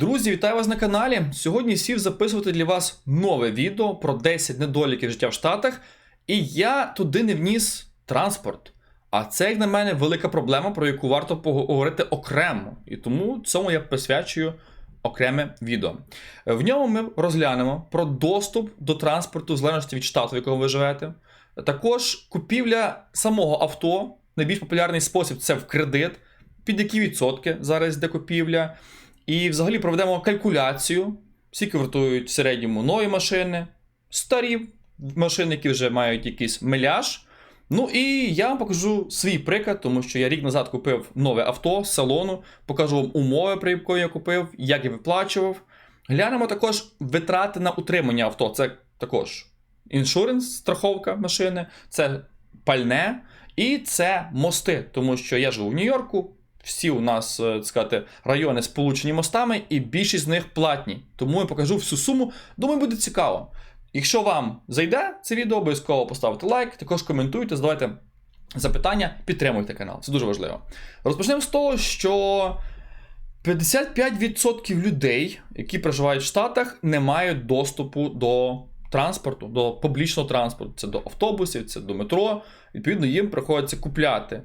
Друзі, вітаю вас на каналі. Сьогодні сів записувати для вас нове відео про 10 недоліків життя в Штатах. І я туди не вніс транспорт. А це, як на мене, велика проблема, про яку варто поговорити окремо. І тому цьому я присвячую окреме відео. В ньому ми розглянемо про доступ до транспорту в залежності від штату, в якому ви живете. Також купівля самого авто. Найбільш популярний спосіб це в кредит, під які відсотки зараз йде купівля. І взагалі проведемо калькуляцію, скільки вартують в середньому нові машини, старі машини, які вже мають якийсь миляж. Ну і я вам покажу свій приклад, тому що я рік назад купив нове авто з салону, покажу вам умови, при якої я купив, як я виплачував. Глянемо також витрати на утримання авто. Це також іншуренс, страховка машини, це пальне і це мости, тому що я живу в Нью-Йорку. Всі у нас, е, так сказати, райони сполучені мостами, і більшість з них платні. Тому я покажу всю суму. Думаю, буде цікаво. Якщо вам зайде це відео, обов'язково поставте лайк, також коментуйте, задавайте запитання, підтримуйте канал. Це дуже важливо. Розпочнемо з того, що 55% людей, які проживають в Штатах, не мають доступу до транспорту, до публічного транспорту. Це до автобусів, це до метро. Відповідно, їм приходиться купляти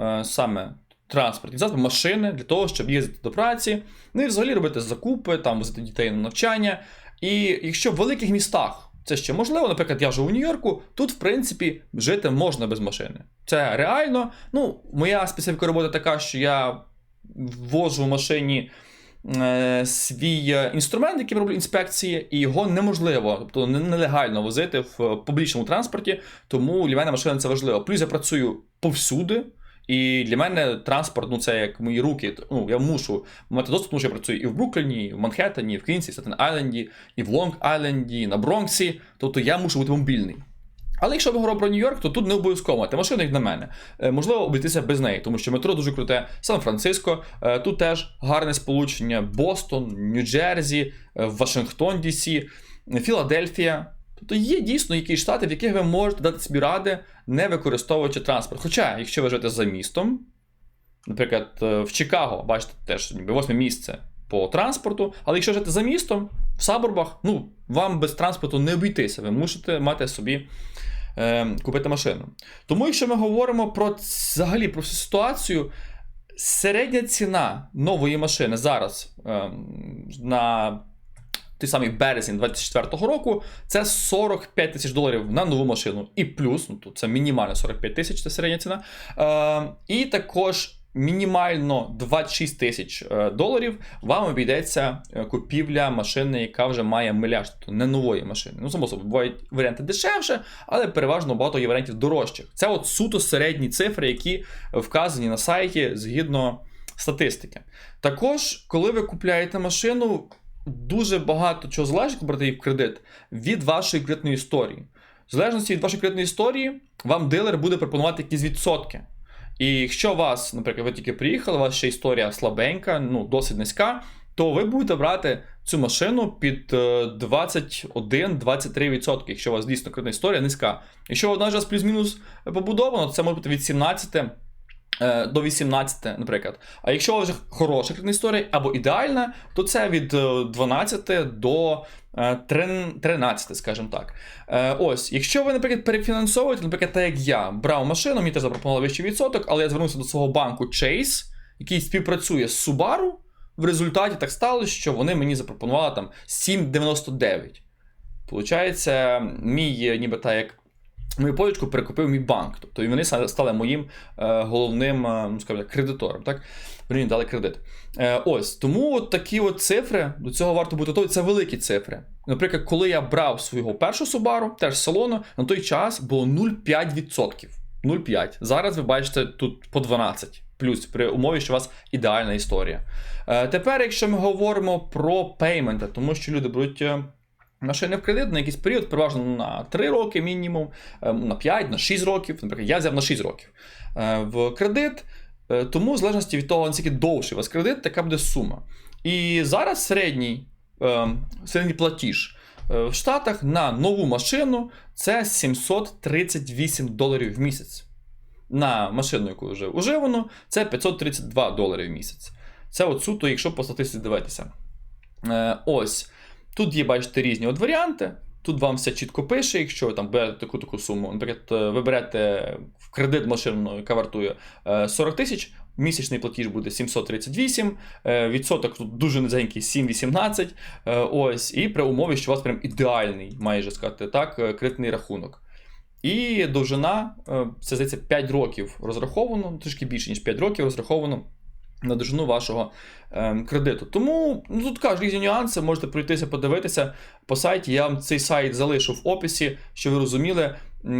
е, саме транспортні засоби, машини для того, щоб їздити до праці, ну і взагалі робити закупи, там возити дітей на навчання. І якщо в великих містах це ще можливо, наприклад, я живу у Нью-Йорку, тут, в принципі, жити можна без машини. Це реально. Ну, моя специфіка роботи така, що я ввожу в машині. е, Свій е, інструмент, яким роблю інспекції, і його неможливо, тобто не- нелегально возити в публічному транспорті, тому для мене машина це важливо. Плюс я працюю повсюди, і для мене транспорт, ну це як мої руки. Ну я мушу мати доступ, тому що я працюю і в Брукліні, і в Манхеттені, і в Квінсі, і в Статен Айленді, і в Лонг Айленді, і на Бронксі. Тобто я мушу бути мобільний. Але якщо ми говоримо про Нью-Йорк, то тут не обов'язково мати машину, як на мене. Е, Можливо, обійтися без неї, тому що метро дуже круте. Сан-Франциско, е, тут теж гарне сполучення. Бостон, Нью-Джерсі, е, Вашингтон, Дісі, Філадельфія. Тобто є дійсно якісь штати, в яких ви можете дати собі ради, не використовуючи транспорт. Хоча, якщо ви живете за містом, наприклад, е, в Чикаго, бачите, теж ніби восьме місце по транспорту, але якщо жити за містом, в саборбах, ну, вам без транспорту не обійтися, ви мусите мати собі е, купити машину. Тому, якщо ми говоримо про взагалі про всю ситуацію, середня ціна нової машини зараз е, на той самий березень 24-го року, це 45 тисяч доларів на нову машину. І плюс, ну тут це мінімально 45 тисяч, це середня ціна. Е, і також мінімально 26 тисяч е, доларів вам обійдеться е, купівля машини, яка вже має миляж, тобто не нової машини. Ну, само собою, бувають варіанти дешевше, але переважно багато є варіантів дорожчих. Це от суто середні цифри, які вказані на сайті згідно статистики. Також, коли ви купляєте машину, дуже багато чого залежить, брати її в кредит, від вашої кредитної історії. В залежності від вашої кредитної історії, вам дилер буде пропонувати якісь відсотки. І якщо вас, наприклад, ви тільки приїхали, ще історія слабенька, ну досить низька, то ви будете брати цю машину під е, 21-23%, якщо у вас дійсно кредитна історія низька. Якщо вона вже плюс-мінус побудована, то це може бути від 17 е, до 18, наприклад. А якщо вже хороша кредитна історія або ідеальна, то це від е, 12 до е, 13, скажімо так. Е, Ось, якщо ви, наприклад, перефінансовуєте, наприклад, так як я брав машину, мені теж запропонували вищий відсоток, але я звернувся до свого банку Chase, який співпрацює з Subaru. В результаті так сталося, що вони мені запропонували там 7,99. Получається, мій е, ніби так як мою полічку перекупив мій банк. Тобто і вони стали моїм е, головним е, ну, скажімо кредитором. Так? Вони мені дали кредит. Е, ось тому от такі от цифри, до цього варто бути готові. Це великі цифри. Наприклад, коли я брав свого першу Subaru, теж салону, на той час було 0,5%. 0,5. Зараз ви бачите тут по 12. Плюс при умові, що у вас ідеальна історія. Е, тепер, якщо ми говоримо про пейменти, тому що люди беруть е, машини в кредит на якийсь період, переважно на 3 роки мінімум, е, на 5, на 6 років. Наприклад, я взяв на 6 років е, в кредит. Е, Тому, в залежності від того, наскільки довший у вас кредит, така буде сума. І зараз середній, середній платіж в Штатах на нову машину це 738 доларів в місяць. На машину, яку вже уживано, це 532 долари в місяць. Це от суто, якщо по статистиці дивитися. Ось. Тут є, бачите, різні от варіанти. Тут вам все чітко пише, якщо ви там берете таку таку суму. Наприклад, е, ви берете в кредит машину, яка вартує е, 40 тисяч, місячний платіж буде 738, е, відсоток тут дуже низенький 7,18. е, Ось, і при умові, що у вас прям ідеальний, майже сказати так, е, кредитний рахунок. І довжина, е, це здається 5 років розраховано, трішки більше, ніж 5 років розраховано на довжину вашого е, кредиту. Тому ну, тут кажуть різні нюанси, можете пройтися, подивитися по сайті. Я вам цей сайт залишу в описі, щоб ви розуміли,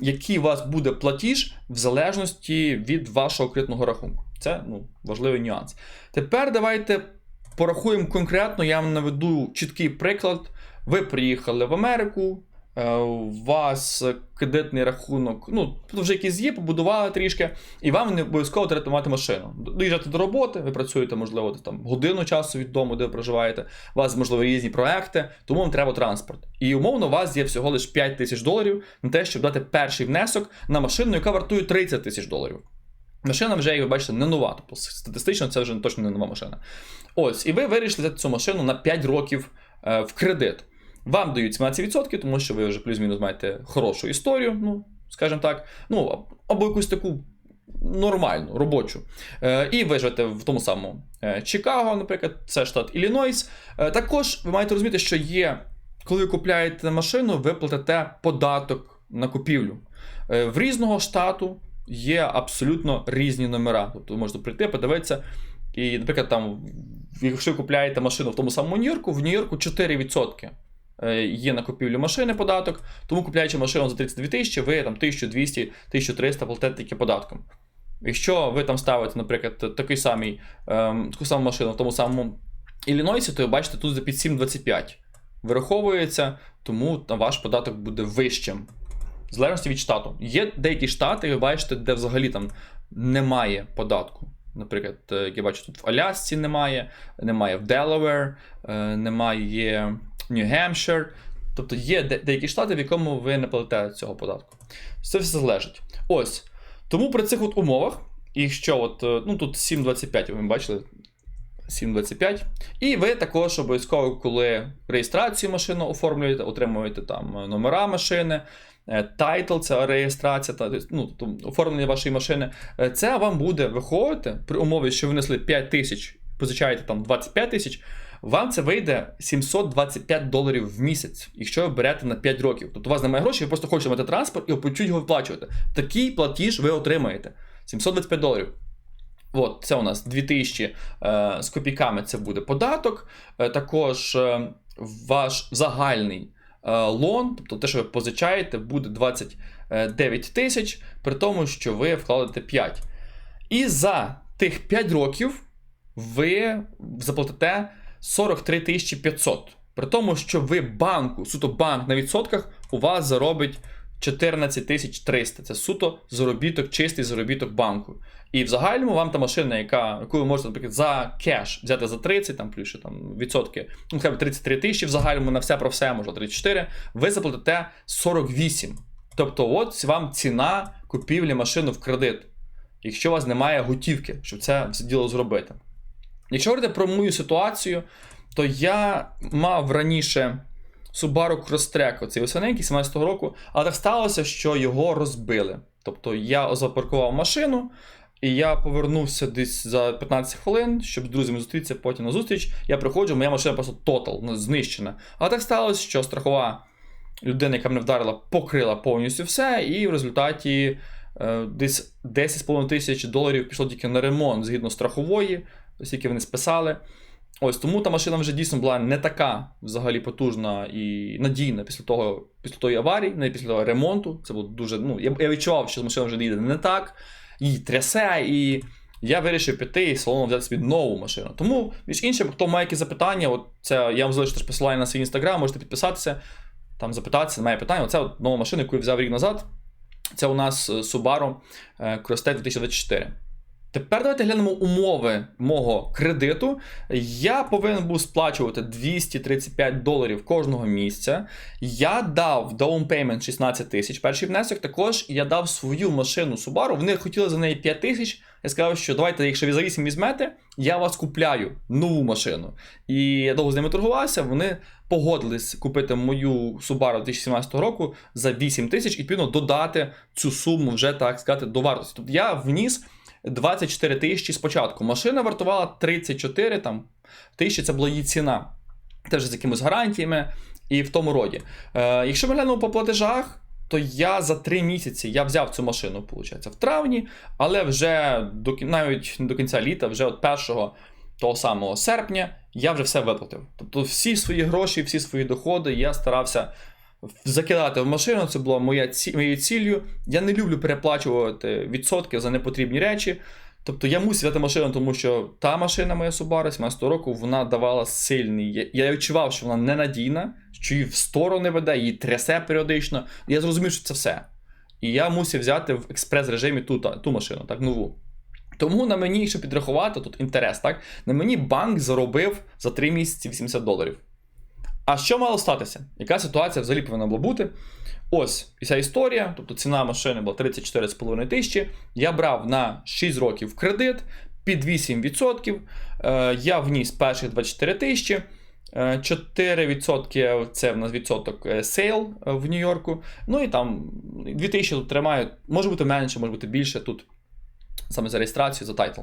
який у вас буде платіж в залежності від вашого кредитного рахунку. Це ну, важливий нюанс. Тепер давайте порахуємо конкретно, я вам наведу чіткий приклад. Ви приїхали в Америку, у вас кредитний рахунок, ну, тут вже якийсь є, побудували трішки, і вам не обов'язково треба мати машину. Доїжджати до роботи, ви працюєте, можливо, там годину часу від дому, де ви проживаєте. У вас, можливо, різні проекти, тому вам треба транспорт. І умовно, у вас є всього лише 5 тисяч доларів на те, щоб дати перший внесок на машину, яка вартує 30 тисяч доларів. Машина вже, як ви бачите, не нова. Тобто статистично це вже точно не нова машина. Ось, і ви вирішили взяти цю машину на 5 років е, в кредит. Вам дають 17%, тому що ви вже плюс-мінус маєте хорошу історію, ну, скажімо так, ну, або якусь таку нормальну, робочу. Е, і ви живете в тому самому е, Чикаго, наприклад, це штат Іллінойс. Е, також ви маєте розуміти, що є, коли ви купляєте машину, ви платите податок на купівлю. Е, в різного штату є абсолютно різні номера. Тобто ви можете прийти, подивитися. І, наприклад, там, якщо ви купляєте машину в тому самому Нью-Йорку, в Нью-Йорку 4% е, є на купівлю машини податок, тому купляючи машину за 32 тисячі, ви там 1200-1300 платите тільки податком. Якщо ви там ставите, наприклад, такий самий, ем, таку саму машину в тому самому Іллінойсі, то ви бачите, тут за під 7,25 вираховується, тому ваш податок буде вищим. В залежності від штату. Є деякі штати, ви бачите, де взагалі там немає податку. Наприклад, е, я бачу, тут в Алясці немає, немає в Делавер, е, немає Нью-Гемпшир. Тобто є де- деякі штати, в якому ви не платите цього податку. Це все залежить. Ось. Тому при цих от умовах, якщо от, е, ну тут 7,25, ви бачили, 7,25. І ви також обов'язково, коли реєстрацію машину оформлюєте, отримуєте там е, номера машини, тайтл, це реєстрація, та, ну, тобто оформлення вашої машини. Е, Це вам буде виходити при умові, що ви внесли 5 тисяч, позичаєте там 25 тисяч. Вам це вийде 725 доларів в місяць, якщо ви берете на 5 років. Тобто у вас немає грошей, ви просто хочете мати транспорт і по чуть його виплачувати. Такий платіж ви отримаєте. 725 доларів. От, це у нас 2000 е, з копійками це буде податок. Е, також е, ваш загальний е, лон, тобто те, що ви позичаєте, буде 29 тисяч, при тому, що ви вкладете 5. І за тих 5 років ви заплатите 43 тисячі 500. При тому, що ви банку, суто банк на відсотках, у вас заробить 14 тисяч 300. Це суто заробіток, чистий заробіток банку. І в загальному вам та машина, яка, яку ви можете, наприклад, за кеш взяти за 30, там плюс там, відсотки, ну, б 33 тисячі в загальному на все про все, може 34, ви заплатите 48. Тобто, от вам ціна купівлі машини в кредит, якщо у вас немає готівки, щоб це все діло зробити. Якщо говорити про мою ситуацію, то я мав раніше Subaru Crosstrek, оцей осененький 17-го року, але так сталося, що його розбили. Тобто я запаркував машину, і я повернувся десь за 15 хвилин, щоб з друзями зустрітися потім на зустріч. Я приходжу, моя машина просто тотал, ну, знищена. Але так сталося, що страхова людина, яка мене вдарила, покрила повністю все, і в результаті е, десь 10,5 тисяч доларів пішло тільки на ремонт згідно страхової, оскільки вони списали. Ось тому та машина вже дійсно була не така взагалі потужна і надійна після того, після тої аварії, не після того ремонту. Це було дуже. Ну, я, я відчував, що машина вже їде не так, її трясе, і я вирішив піти і салону взяти собі нову машину. Тому, між іншим, хто має якісь запитання, от це я вам залишу теж посилання на свій інстаграм, можете підписатися, там запитатися, немає питань. Оце от нова машина, яку я взяв рік назад. Це у нас е, Subaru е, 2024. Тепер давайте глянемо умови мого кредиту. Я повинен був сплачувати 235 доларів кожного місяця. Я дав payment 16 тисяч. Перший внесок також я дав свою машину Subaru. Вони хотіли за неї 5 тисяч, Я сказав, що давайте, якщо ви за 8 візьмете, я вас купляю нову машину. І я довго з ними торгувався. Вони погодились купити мою Subaru 2017 року за 8 тисяч і відповідно додати цю суму вже так сказати до вартості. Тобто я вніс 24 тисячі спочатку. Машина вартувала 34 там, тисячі, це була її ціна. Теж з якимись гарантіями і в тому роді. Е, якщо ми глянемо по платежах, то я за 3 місяці я взяв цю машину, виходить, в травні, але вже до, навіть до кінця літа, вже от 1 того самого серпня, я вже все виплатив. Тобто всі свої гроші, всі свої доходи я старався закидати в машину. Це була моя ці, моєю ціллю. Я не люблю переплачувати відсотки за непотрібні речі. Тобто я мусив взяти машину, тому що та машина моя Subaru 17 року вона давала сильний. Я, відчував, що вона ненадійна, що її в сторони веде, її трясе періодично. Я зрозумів, що це все. І я мусив взяти в експрес-режимі ту, та- ту машину, так, нову. Тому на мені, якщо підрахувати, тут інтерес, так? На мені банк заробив за 3 місяці 80 доларів. А що мало статися? Яка ситуація взагалі повинна була бути? Ось і ця історія, тобто ціна машини була 34,5 тисячі. Я брав на 6 років кредит під 8%. Е, я вніс перших 24 тисячі. Е, 4% це в нас відсоток е, сейл е, в Нью-Йорку. Ну і там 2 тисячі тут тримають. Може бути менше, може бути більше тут. Саме за реєстрацію, за тайтл.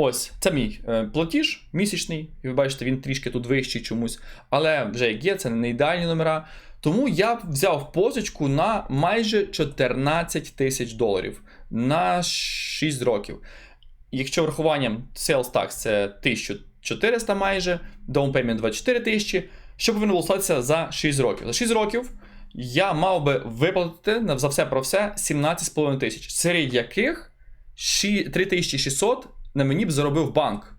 Ось, це мій е, платіж місячний, і ви бачите, він трішки тут вищий чомусь. Але вже як є, це не ідеальні номера. Тому я взяв позичку на майже 14 тисяч доларів на 6 років. Якщо врахуванням sales tax це 1400 майже, down payment 24 тисячі, що повинно було статися за 6 років? За 6 років я мав би виплатити за все про все 17,5 тисяч, серед яких 3600 на мені б заробив банк.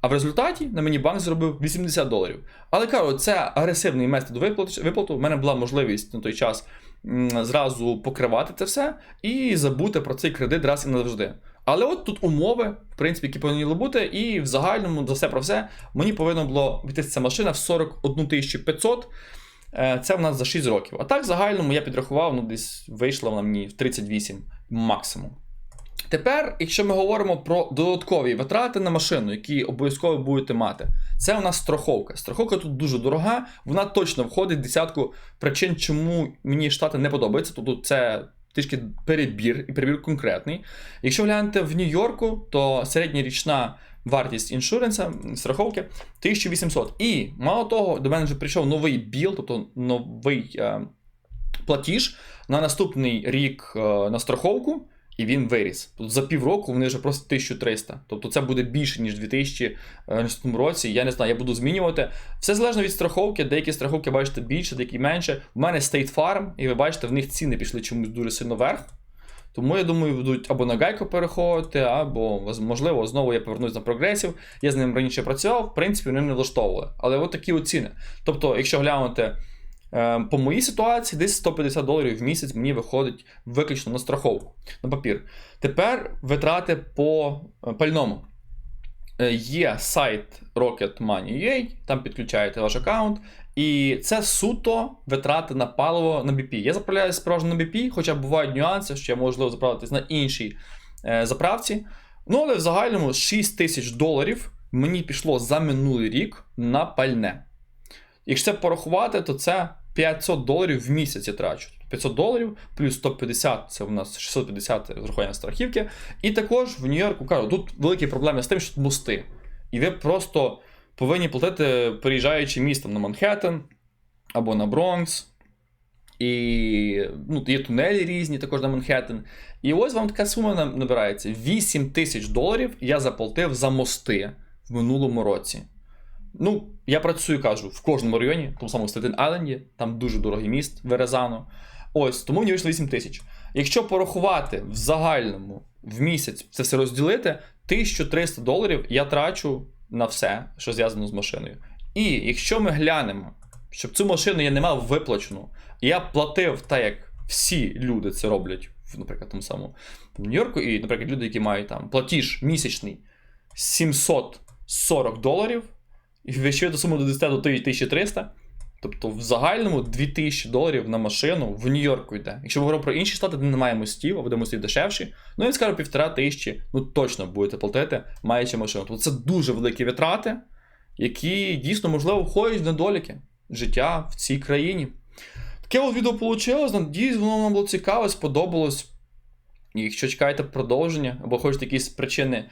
А в результаті на мені банк заробив 80 доларів. Але кажу, це агресивний метод виплат- виплату. У мене була можливість на той час зразу покривати це все і забути про цей кредит раз і назавжди. Але от тут умови, в принципі, які повинні бути, і в загальному за все про все мені повинна було війти ця машина в 41 500. Е, Це в нас за 6 років. А так, в загальному я підрахував, ну десь вийшла вона мені в 38 максимум. Тепер, якщо ми говоримо про додаткові витрати на машину, які обов'язково будете мати, це у нас страховка. Страховка тут дуже дорога, вона точно входить в десятку причин, чому мені штати не подобаються. Тобто це трішки перебір і перебір конкретний. Якщо глянете в Нью-Йорку, то середня річна вартість іншуренса, страховки 1800. І мало того, до мене вже прийшов новий біл, тобто новий е, платіж на наступний рік е, на страховку. І він виріс. Тут за півроку вони вже просто 1300. Тобто це буде більше, ніж 2000 в наступному році. Я не знаю, я буду змінювати. Все залежно від страховки. Деякі страховки бачите більше, деякі менше. У мене State Farm, і ви бачите, в них ціни пішли чомусь дуже сильно вверх. Тому я думаю, будуть або на гайку переходити, або можливо знову я повернусь на прогресів. Я з ним раніше працював, в принципі, вони не влаштовували. Але от такі от ціни. Тобто, якщо глянути е, по моїй ситуації, десь 150 доларів в місяць мені виходить виключно на страховку, на папір. Тепер витрати по е, пальному. Е, Є сайт Rocket Money.ua, там підключаєте ваш аккаунт, і це суто витрати на паливо на BP. Я заправляюся справжньо на BP, хоча бувають нюанси, що я можливо заправитись на іншій е, заправці. Ну, але в загальному 6 тисяч доларів мені пішло за минулий рік на пальне. Якщо це порахувати, то це 500 доларів в місяць я трачу. 500 доларів плюс 150 це у нас 650 розрахування страхівки. І також в Нью-Йорку кажу, тут великі проблеми з тим, що тут мости. І ви просто повинні платити, переїжджаючи містом на Манхеттен або на Бронкс. І ну, є тунелі різні також на Манхеттен. І ось вам така сума набирається: 8 тисяч доларів я заплатив за мости в минулому році. Ну, я працюю, кажу, в кожному районі, тому самому Стетен Айленді, там дуже дорогий міст, Верезано. Ось, тому мені вийшло 8 тисяч. Якщо порахувати в загальному в місяць це все розділити, 1300 доларів я трачу на все, що зв'язано з машиною. І якщо ми глянемо, щоб цю машину я не мав виплачену, я платив так, як всі люди це роблять, в, наприклад, тому самому Нью-Йорку, і, наприклад, люди, які мають там платіж місячний 740 доларів, і ви ще до суму додасте до 1300, Тобто в загальному 2000 доларів на машину в Нью-Йорку йде. Якщо ми говоримо про інші штати, де немає мостів, або де мостів дешевші, ну я скажу півтора тисячі, ну точно будете платити, маючи машину. Тобто це дуже великі витрати, які дійсно можливо входять в недоліки життя в цій країні. Таке от відео вийшло. Надіюсь, воно вам було цікаве, сподобалось. І якщо чекаєте продовження, або хочете якісь причини,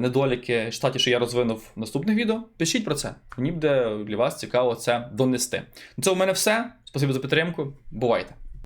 недоліки штаті, що я розвинув в наступних відео, пишіть про це. Мені буде для вас цікаво це донести. На це у мене все. Спасибо за підтримку. Бувайте!